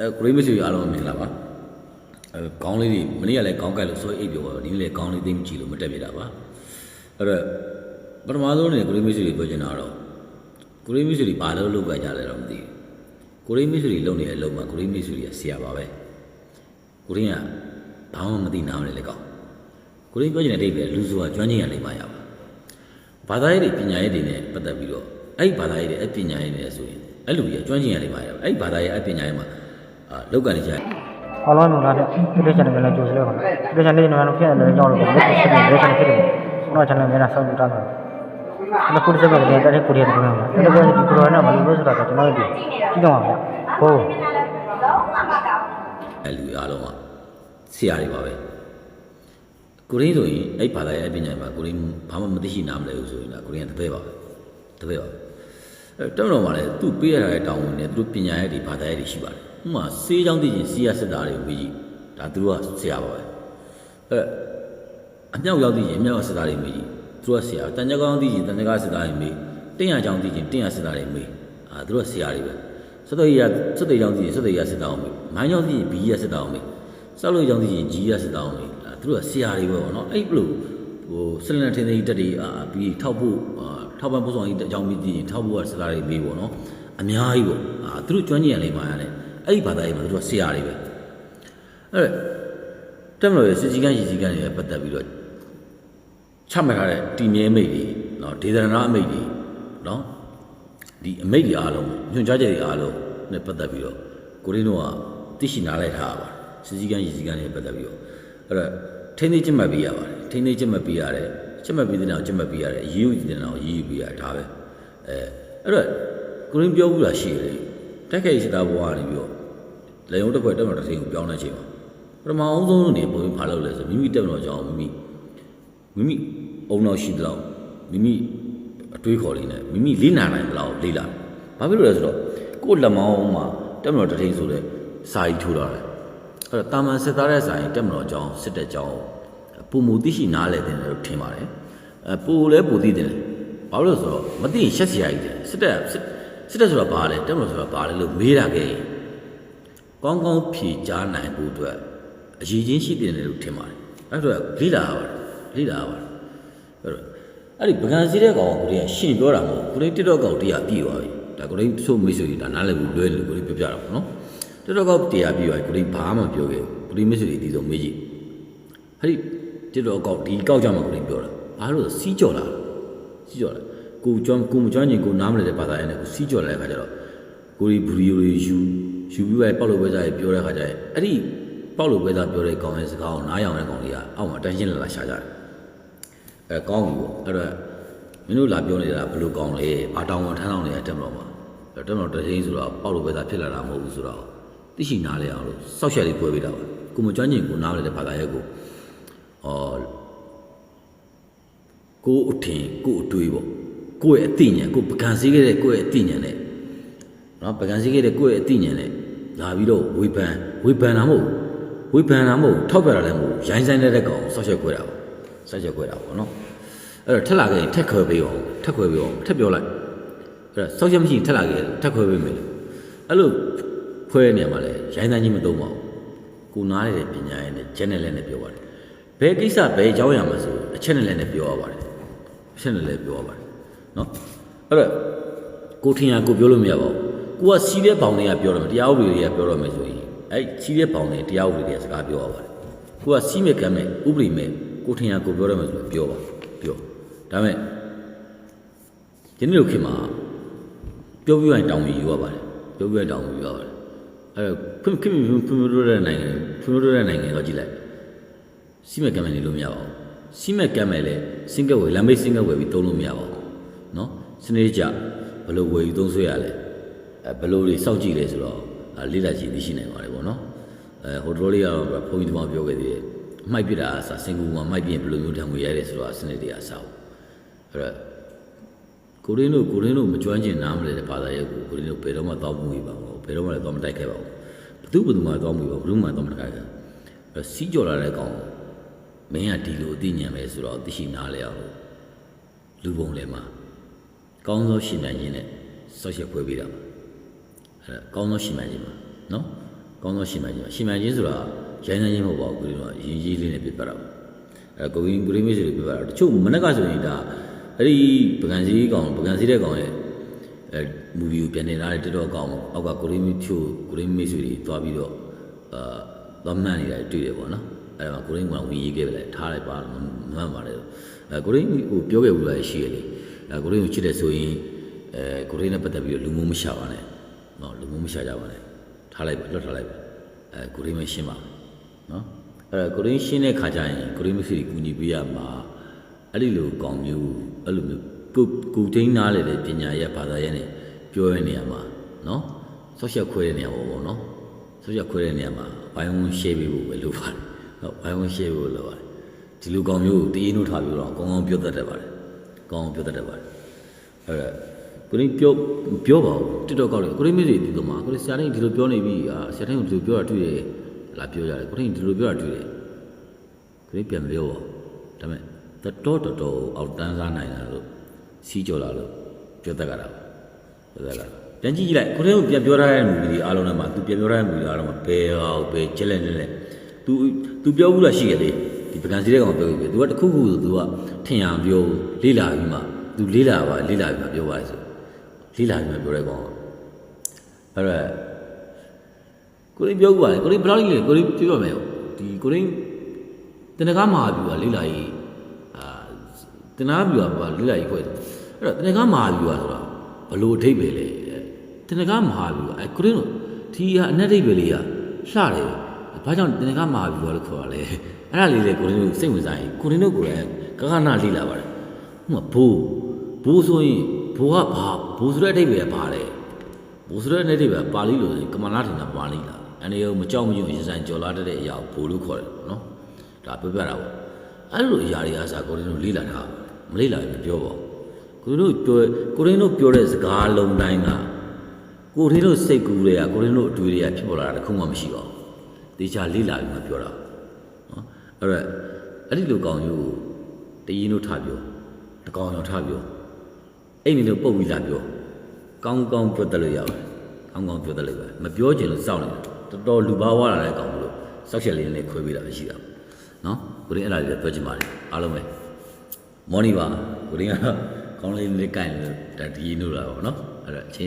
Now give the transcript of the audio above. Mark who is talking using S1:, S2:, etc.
S1: အဲဂရိမစ်စီအားလုံးမင်္ဂလာပါအဲခေါင်းလေးတွေမနေ့ကလည်းခေါင်းကိုက်လို့ဆွဲအိပ်ပြောတော့ဒီနေ့လည်းခေါင်းလေးသိမ့်ကြည့်လို့မတက်ပြတာပါအဲ့တော့ပထမဆုံးနေဂရိမစ်စီတွေပြောချင်တာတော့ဂရိမစ်စီတွေဘာလို့လုပ်ကြကြလဲတော့မသိဘူးဂရိမစ်စီတွေလုပ်နေတဲ့အလုပ်မှာဂရိမစ်စီတွေကဆရာပါပဲဂရိကဘာမှမသိနားမလဲလေကောင်းဂရိပြောချင်တဲ့အဓိပ္ပာယ်လူဆိုတာကျွမ်းကျင်ရလိမ့်မှာရပါဘာသာရေးတွေပညာရေးတွေနဲ့ပတ်သက်ပြီးတော့အဲ့ဒီဘာသာရေးတွေအပညာရေးတွေဆိုရင်အဲ့လူကြီးကျွမ်းကျင်ရလိမ့်မှာရပါအဲ့ဒီဘာသာရေးအပညာရေးမှာအာ လုတ်ကန်နေကြတယ်။
S2: ဟောလုံးနော်လားပြည့်ချန်နယ်လည်းကြိုးစလဲပါလား။ပြည့်ချန်နယ်နော်ဖြစ်တယ်ကြောက်လို့ပေါ့။ပြည့်ချန်နယ်ဖြစ်တယ်။နော်ချန်နယ်များဆောက်ကြတာဆို။အဲ့ဒါကိုစက်ကတော့တက်တဲ့ကိုရီးယားတူမှာ။အဲ့ဒါကဒီကိုရိုနာမလို့လို့ဆိုတာကျွန်တော်တို့ကြည့်တော့ပါဗျ။ဟုတ်။
S1: အဲ့လူအားလုံးကဆရာတွေပါပဲ။ကိုရင်းဆိုရင်အဲ့ဘာသာရဲ့အပညာမှာကိုရင်းဘာမှမသိရှိနားမလဲဘူးဆိုရင်ဒါကိုရင်းကတပည့်ပါပဲ။တပည့်ပါ တောင်းတော့မှလည်းသူ့ပေးရတဲ့တောင်းဝင်နဲ့သူတို့ပညာရေးတွေဘာသာရေးတွေရှိပါတယ်ဥပမာစေးချောင်းသိချင်းစီရစစ်သားတွေဝေးကြီးဒါသူတို့ကဆရာပါပဲအဲ့အမြောက်ရောက်သိချင်းအမြောက်စစ်သားတွေမေးကြီးသူတို့ကဆရာတန်ကြကောင်းသိချင်းတန်ကြကားစစ်သားတွေမေးတင်းရချောင်းသိချင်းတင်းရစစ်သားတွေမေးအာသူတို့ကဆရာတွေပဲစက်တော်ကြီးကစက်တေချောင်းသိချင်းစက်တေရစစ်သားအောင်မေးမိုင်းချောင်းသိချင်းဘီရစစ်သားအောင်မေးစောက်လို့ချောင်းသိချင်းဂျီရစစ်သားအောင်မေးအာသူတို့ကဆရာတွေပဲပေါ့နော်အဲ့ဘလို့ဟိုဆလန်ထင်းသိတက်တွေအာပြီးထောက်ဖို့အာ ထောက်ပံ့ပို့ဆောင်ရေးအကြောင်းပြီးသိချင်းထောက်ဖို့ကစစ်သားတွေမေးပေါ့နော်အများကြီးပေါ့အာသူတို့ကျွမ်းကျင်ရလိမ့်မှာရတယ်အဲ့ဒီဘာသာရေးမှာသူတို့ကဆရာတွေပဲအဲ့တက်မလို့ရစစ်ကြီးကန်းရည်ကြီးကန်းတွေပတ်သက်ပြီးတော့ချမှတ်ထားတဲ့တီမြဲမိတ်တွေနော်ဒေသနာအမိတ်တွေနော်ဒီအမိတ်တွေအားလုံးညွှန်ကြားချက်တွေအားလုံးနဲ့ပတ်သက်ပြီးတော့ကိုရင်းတို့ကသိရှိနားလည်ထားရပါတယ်စစ်စည်းကမ်းရည်စည်းကမ်းတွေပတ်သက်ပြီးတော့အဲ့တော့ထိန်းသိမ်းချက်မှတ်ပေးရပါတယ်ထိန်းသိမ်းချက်မှတ်ပေးရတယ် ချက်မှတ်ပေးတဲ့နောက်ချက်မှတ်ပေးရတယ်အရေးယူတဲ့နောက်အရေးယူပေးရဒါပဲအဲအဲ့တော့ကိုရင်းပြောဘူးလားရှိတယ်တက်ခဲ့စစ်သားဘဝကနေပြီးတော့လေယုံတစ်ခွက်တက်မတော်တစ်စိမ်ကိုပြောင်းနေချိန်မှာပထမအောင်ဆုံးနေပုံဖားလို့လဲဆိုမိမိတက်မတော်ကြောင်းမိမိမိမိအုံနောက်ရှိသလောက်မိမိအတွေးခေါ်လေးနဲ့မိမိလေးနာနိုင်မလားလေးလာဘာဖြစ်လို့လဲဆိုတော့ကိုယ့်လက်မောင်းမှာတက်မတော်တထိန်ဆိုတဲ့စာကြီးထိုးထားတယ်အဲ့တော့တာမန်စစ်သားတဲ့စာရင်တက်မတော်အကြောင်းစစ်တဲ့ကြောင်း ပုံမူသိရှိနားလဲတယ်လို့ထင်ပါတယ်အဲပူလဲပူသိတယ်ဘာလို့လဲဆိုတော့မသိရင်ရှက်စရာကြီးတယ်စစ်တဲ့စစ်စစ်တဲ့ဆိုတာဘာလဲတက်မတော်ဆိုတာဘာလဲလို့မေးတာခဲ့ရင်ကောင်းကောင်းဖြေကြားနိုင်ဖို့အတွက်အရေးချင်းရှိတယ်လို့ထင်ပါတယ်အဲ့တော့လေးလာရပါတယ်လေးလာရပါတယ်အဲ့တော့အဲ့ဒီပကံစီတဲ့ကောင်ကိုတည်းကရှင်ပြောတာမဟုတ်ဘူးကိုလေးတစ်တော့ကောင်တရားပြည့်သွားပြီဒါကိုလေးသို့မိတ်ဆွေတွေဒါနားလည်ဘူးလွဲလို့ကိုလေးပြောပြတာပေါ့နော်တစ်တော့ကောင်တရားပြည့်သွားပြီကိုလေးဘာမှမပြောခဲ့ဘူးကိုလေးမိတ်ဆွေတွေဒီဆုံးမေးကြည့်အဲ့ဒီ တစ်တော့ကောင်ဒီကောက်ကြမှာကိုလေးပြောတာဘာလို့လဲစီးကြော်လာစီးကြော်လာကိုကျွမ်းကိုမကျွမ်းကျင်ကိုနားမလည်တဲ့ဘာသာရေးနဲ့ကိုစီးကြော်လာတဲ့ခါကျတော့ကိုလေးဘူရီယိုတွေယူယူပြီးပဲပေါက်လို့ပဲစားရပြောတဲ့ခါကျရင်အဲ့ဒီပေါက်လို့ပဲစားပြောတဲ့ကောင်ရဲ့စကားကိုနားရောင်တဲ့ကောင်လေးကအောက်မှာတန်းရှင်းလာလာရှာကြတယ်အဲကောင်းပြီပေါ့အဲ့တော့မင်းတို့လာပြောနေတာဘယ်လိုကောင်းလဲဘာတောင်းဝန်ထမ်းဆောင်နေရတက်မလို့မှာအဲ့တက်မလို့တရင်ဆိုတော့ပေါက်လို့ပဲသာဖြစ်လာတာမဟုတ်ဘူးဆိုတော့သိရှိနားလဲအောင်လို့စောက်ချက်လေးပွဲပေးတာပါကိုမကျွမ်းကျင်ကိုနားလဲတဲ့ဘာသာရဲ့ကို အော်ကိုအထင်ကိုအတွေးပေါ့ကိုယ့်ရဲ့အသိဉာဏ်ကိုပကံစည်းခဲ့တဲ့ကိုယ့်ရဲ့အသိဉာဏ်နဲ့နော်ပကံစည်းခဲ့တဲ့ကိုယ့်ရဲ့အသိဉာဏ်နဲ့လာပြီးတော့ဝေဖန်ဝေဖန်တာမဟုတ်ဝေဖန်တာမဟုတ်ထောက်ပြတာလည်းမဟုတ်ရိုင်းဆိုင်တဲ့ကောင်စောက်ချက်ခွဲတာပေါ့စောက်ချက်ခွဲတာပေါ့နော်အဲ့တော့ထက်လာခဲ့ရင်ထက်ခွဲပေးအောင်ထက်ခွဲပေးအောင်ထက်ပြောလိုက်အဲ့တော့စောက်ချက်မရှိရင်ထက်လာခဲ့ရင်ထက်ခွဲပေးမယ်လို့အဲ့လိုခွဲတဲ့နေရာမှာလဲရိုင်းတန်းကြီးမသုံးပါဘူးကိုနားရတဲ့ပညာရဲ့နဲ့ချက်နဲ့လည်းနဲ့ပြောပါတယ် ဘယ်ကိစ္စဘယ်အကြောင်းအရာမှာဆိုအချက်နဲ့လည်းနဲ့ပြောရပါတယ်အချက်နဲ့လည်းပြောရပါတယ်နော်အဲ့တော့ကိုထင်ရကိုပြောလို့မရပါဘူးကိုကစီးတဲ့ဘောင်တွေကပြောတော့မယ်တရားဥပဒေတွေကပြောတော့မယ်ဆိုရင်အဲ့စီးတဲ့ဘောင်တွေတရားဥပဒေတွေကစကားပြောရပါတယ်ကိုကစီးမဲ့ကမ်းမဲ့ဥပဒေမဲ့ကိုထင်ရကိုပြောတော့မယ်ဆိုရင်ပြောပါပြောဒါမဲ့ဒီနေ့လိုခေတ်မှာပြောပြရင်တောင်းပြီးယူရပါတယ်ပြောပြရင်တောင်းပြီးယူရပါတယ်အဲ့တော့ဖွင့်ခင်ဖွင့်ဖွင့်လို့တဲ့နိုင်ငံဖွင့်လို့တဲ့နိုင်ငံတော့ကြည့်လိုက် စီးမဲ့ကမ်းမဲ့နေလို့မရပါဘူးစီးမဲ့ကမ်းမဲ့လဲစင်ကဝယ်လမ်းမေးစင်ကဝယ်ပြီးတုံးလို့မရပါဘူးเนาะစနေကြဘယ်လိုဝယ်ယူသုံးဆွဲရလဲအဲဘယ်လိုတွေစောင့်ကြည့်လဲဆိုတော့အဲလေးလာကြည့်သိရှိနိုင်ပါတယ်ပေါ့နော်အဲဟိုတော်လေးကတော့ဘုန်းကြီးတမပြောခဲ့သေးတယ်အမိုက်ပြတာအစားစင်ကူမှာမိုက်ပြရင်ဘယ်လိုမျိုးတံငွေရရဲဆိုတော့စနေတွေအစားအဲ့တော့ကိုရင်းတို့ကိုရင်းတို့မကျွမ်းကျင်နားမလဲတဲ့ဘာသာရဲ့ကိုကိုရင်းတို့ဘယ်တော့မှတောင်းမှုပါဘူးဘယ်တော့မှလည်းတောင်းမတိုက်ခဲ့ပါဘူးဘသူဘသူမှတောင်းမှုပါဘယ်သူမှတောင်းမတိုက်ခဲ့အဲ့စီးကြော်လာတဲ့ကောင် မင်းကဒီလိုအသိဉာဏ်ပဲဆိုတော့သိရှိနားလဲအောင်လူပုံလဲမှာကောင်းသောရှင်နိုင်ခြင်းနဲ့ဆောက်ရှက်ခွဲပေးတာပါအဲ့ဒါကောင်းသောရှင်နိုင်ခြင်းပါနော်ကောင်းသောရှင်မှန်ခြင်းရှင်မှန်ခြင်းဆိုတာရိုင်းနှင်းခြင်းမဟုတ်ပါဘူးကိုရင်းတော့ရင်းကြီးလေးနဲ့ပြပတ်တာပါအဲကိုရင်းကိုရင်းမေးစီလိုပြပတ်တာတချို့မနက်ကဆိုရင်ဒါအဲ့ဒီပကံစည်းကောင်ပကံစည်းတဲ့ကောင်ရဲ့အဲမူဗီကိုပြန်နေလာတဲ့တော်တော်ကောင်းအောက်ကကိုရင်းမေးဖြို့ကိုရင်းမေးစီတွေတွားပြီးတော့အာသွားမှန်နေတာတွေ့တယ်ပေါ့နော် အဲ့ဒါကိုရင်းကဝင်ရေးခဲ့ပဲလေထားလိုက်ပါမှန်ပါတယ်အဲကိုရင်းဟိုပြောခဲ့ဘူးလားရှိရလေအဲကိုရင်းကိုချစ်တယ်ဆိုရင်အဲကိုရင်းနဲ့ပတ်သက်ပြီးတော့လူမျိုးမရှာပါနဲ့နော်လူမျိုးမရှာကြပါနဲ့ထားလိုက်ပါလွတ်ထားလိုက်ပါအဲကိုရင်းမရှင်းပါနော်အဲကိုရင်းရှင်းတဲ့ခါကျရင်ကိုရင်းမရှိကူညီပေးရမှာအဲ့ဒီလိုကောင်းမျိုးအဲ့လိုမျိုးကိုကိုတိန်းနားလေတဲ့ပညာရဲ့ဘာသာရဲ့နဲ့ပြောရနေရမှာနော်ဆော့ရှက်ခွဲတဲ့နေရာပေါ့ပေါ့နော်ဆော့ရှက်ခွဲတဲ့နေရာမှာဘိုင်းဝန်းရှေ့ပေးဖို့ပဲလိုပါတယ်ဟု တ်ဘိုင်းဝန်းရှေ့ဖို့လိုပါတယ်ဒီလိုကောင်းမျိုးကိုတည်င်းတို့ထားပြီးတော့ကောင်းကောင်းပြောတတ်တတ်ပါတယ်ကောင်းကောင်းပြောတတ်တတ်ပါတယ်အဲ့ဒါကိုရင်းပြောပြောပါဦးတစ်တော့ကောက်လေကိုရင်းမေးစီဒီလိုမှာကိုရင်းဆရာတိုင်းဒီလိုပြောနေပြီအာဆရာတိုင်းကိုဒီလိုပြောတာတွေ့တယ်လာပြောကြတယ်ကိုရင်းဒီလိုပြောတာတွေ့တယ်ကိုရင်းပြန်မပြောပါဘူးဒါပေမဲ့တတော်တော်တော်အောက်တန်းစားနိုင်တာလို့စီးကြော်လာလို့ပြောတတ်ကြတာပြောတတ်ကြတာပြန်ကြည့်ကြည့်လိုက်ကိုရင်းကိုပြန်ပြောထားတဲ့မူကြီးအားလုံးထဲမှာ तू ပြန်ပြောထားတဲ့မူကြီးအားလုံးမှာဘယ်ဟာဘယ်ချက်လက်နဲ့လဲ तू तू ပြောဘူးလားရှိရလေဒီပကံစီတဲ့ကောင်ပြောပြီ तू ကတခုခုဆို तू ကထင်ရပြောလေးလာပြီးမှ तू လေးလာပါလေးလာပြီးမှပြောပါလေဆိုလေးလာပြီးမှပြောတဲ့ကောင်အဲ့ဒါကိုရင်းပြောဦးပါလေကိုရင်းဘယ်လောက်ကြီးလဲကိုရင်းပြောပါမယ်ဒီကိုရင်းတနကားမဟာဗျူဟာလေးလာကြီးအာတနကားဗျူဟာဘာလေးလာကြီးခွဲတယ်အဲ့တော့တနကားမဟာဗျူဟာဆိုတာဘလို့အထိပ္ပယ်လဲတနကားမဟာဗျူဟာအဲကိုရင်းတို့ဒီဟာအနက်အထိပ္ပယ်လေးကလှတယ် ဘာကြောင့်တနကားမဟာဗျူဟာလို့ခေါ်ရလဲအဲ့ဒါလေးလေကိုရင်းတို့စိတ်ဝင်စားရင်ကိုရင်းတို့ကိုယ်လည်းကကနာလေးလာပါတယ်ဟိုမှာဘိုးဘိုးဆိုရင်ဘိုးကဘာဘိုးဆိုတဲ့အထိပ္ပယ်ကဘာလဲဘိုးစရဲနဲ့တိပဲပါဠိလိုဆိုရင်ကမလာထင်တာပါဠိလားအနေရောမကြောက်မရွံ့ရင်ဆိုင်ကြော်လာတတ်တဲ့အရာကိုဘိုလ်လို့ခေါ်တယ်နော်ဒါပြပြတာပေါ့အဲ့လိုအရာတွေအားစားကိုရင်းတို့လေးလာတာမလေးလာရင်ပြောပါကိုရင်းတို့ပြောကိုရင်းတို့ပြောတဲ့စကားလုံးတိုင်းကကိုရင်းတို့စိတ်ကူးတွေကကိုရင်းတို့အတွေ့တွေကဖြစ်ပေါ်လာတာတစ်ခုမှမရှိပါဘူး တေချာလေးလာပြီးမှပြောတာနော်အဲ့တော့အဲ့ဒီလိုကောင်မျိုးကိုတရင်တို့ထားပြောတကောင်ရောထားပြောအဲ့ဒီလိုပုတ်ပြီးလာပြောကောင်းကောင်းပြောတတ်လို့ရပါတယ်ကောင်းကောင်းပြောတတ်လို့ပဲမပြောချင်လို့စောင့်နေတာတော်တော်လူပါဝါလာတဲ့ကောင်လို့စောက်ချက်လေးနဲ့ခွဲပေးတာမရှိတာနော်ကိုရင်းအဲ့ဒါလေးပြောချင်ပါတယ်အားလုံးပဲမော်နီပါကိုရင်းကတော့ကောင်းလေးလေးကိုင်လို့ဒါဒီနို့လာပါတော့နော်အဲ့တော့